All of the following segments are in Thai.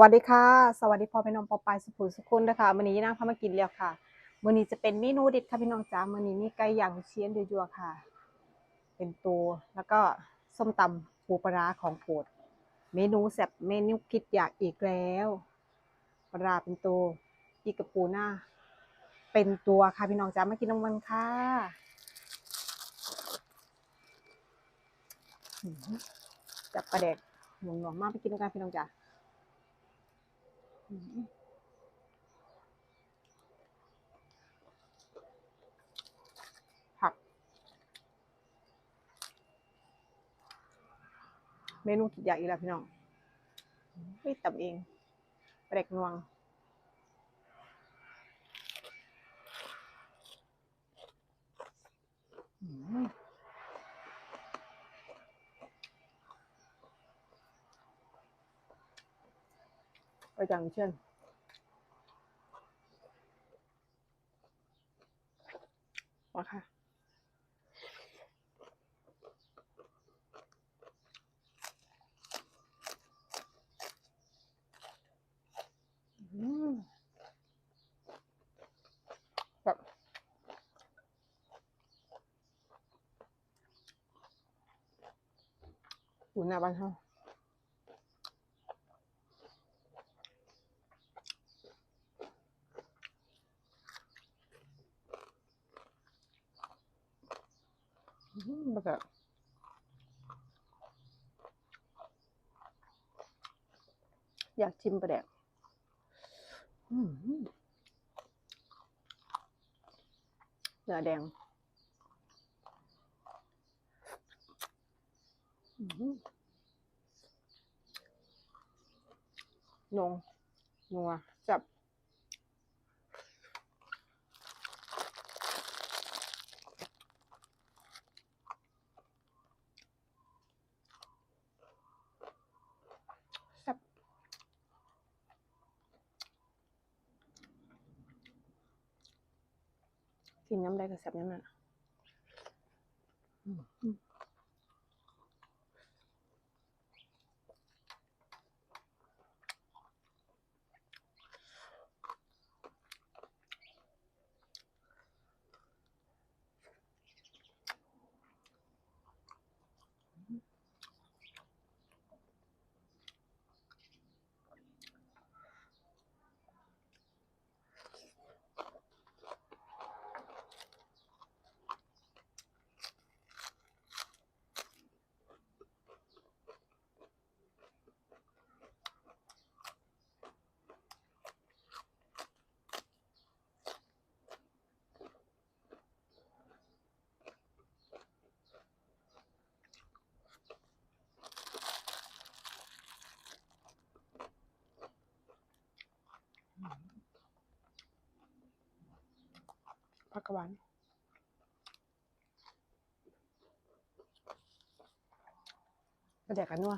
วัสดีค่ะ สวัสดีพ่อพี่น้องปอปายสุภูสุขุนนะคะมื้อนี้นางพามากินแล้วค่ะมื้อนี้จะเป็นเมนูเด็ดค่ะพี่น้องจ๋ามื้อนี้มีไก่ย่างเชียนยั่วๆค่ะ เป็นตัวแล้วก็ส้มตำปูปลาของโปรดเมนูแซ่บเมนูคิดอยากอีกแล้วปลาเป็นตัวอีกกับปูหน้า เป็นตัวค่ะพี่น้องจ๋ามากินน้ำมันค่ะจับปลาแดกหนุ่มๆมากไปกินกันพี่น้องจ๋า ผัก เมนูคิดอยากอีกแล้วพี่น้องไม่ตำเองแปลกนวงอืม ไปจังเช่นมาค่ะอืมแบบอยู่หน้าบ้านเขา อืมแบบอยากชิมปลาแดกอืมเนื้อแดงนงนัวจับแซ่บ กินน้ำได้ก็แซ่บน้ำน่ะ กกะหวานปลาแดกกันนัว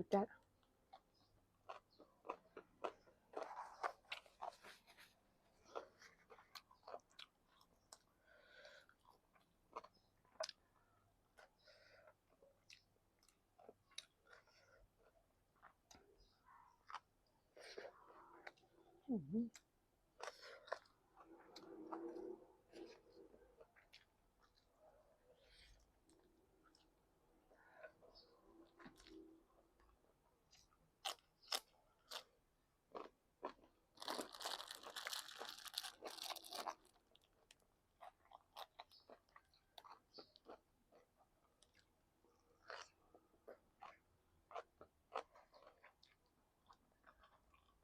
eat that. Mm-hmm.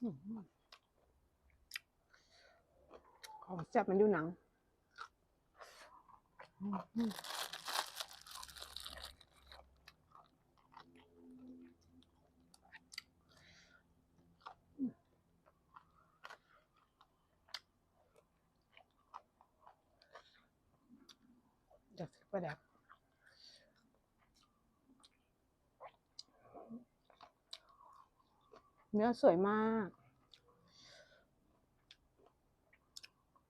ของแซ่บมันอยู่หนังอื้อหืออยากซื้อปแดก เนื้อสวยมาก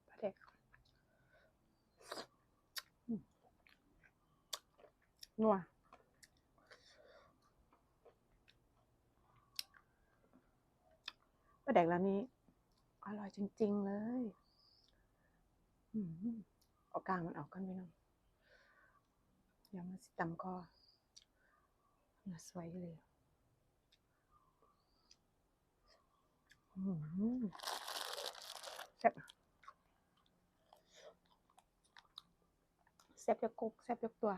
ปลาแดกนัวปลาแดกร้านนี้ อร่อยจริง ๆ เลยอืมเอากลางมันออกกันไปหน่อยเดี๋ยวมันสิตำก็สวยเลย อืม แซ่บแซ่บยกกุกแซ่บยกตัว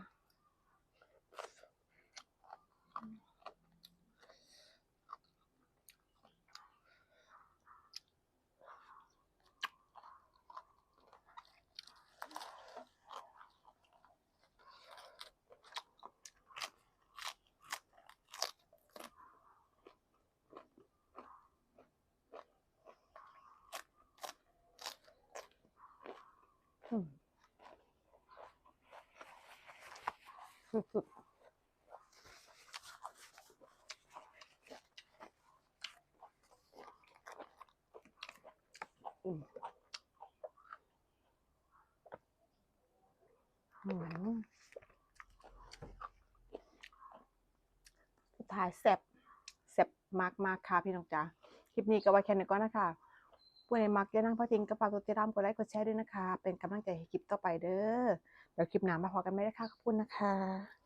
อืม สุดท้ายแซบแซบมากมากค่ะพี่น้องจ๋าคลิปนี้ก็ไว้แค่นี้ก่อนนะคะ ผู้ใดมักจะนั่งพักทิ้งก็ฝากกดติดตามกดไลค์กดแชร์ด้วยนะคะ เป็นกำลังใจให้คลิปต่อไปเด้อเดี๋ยวคลิปหน้ามาพอกันไม่ได้ค่ะขอบคุณนะคะ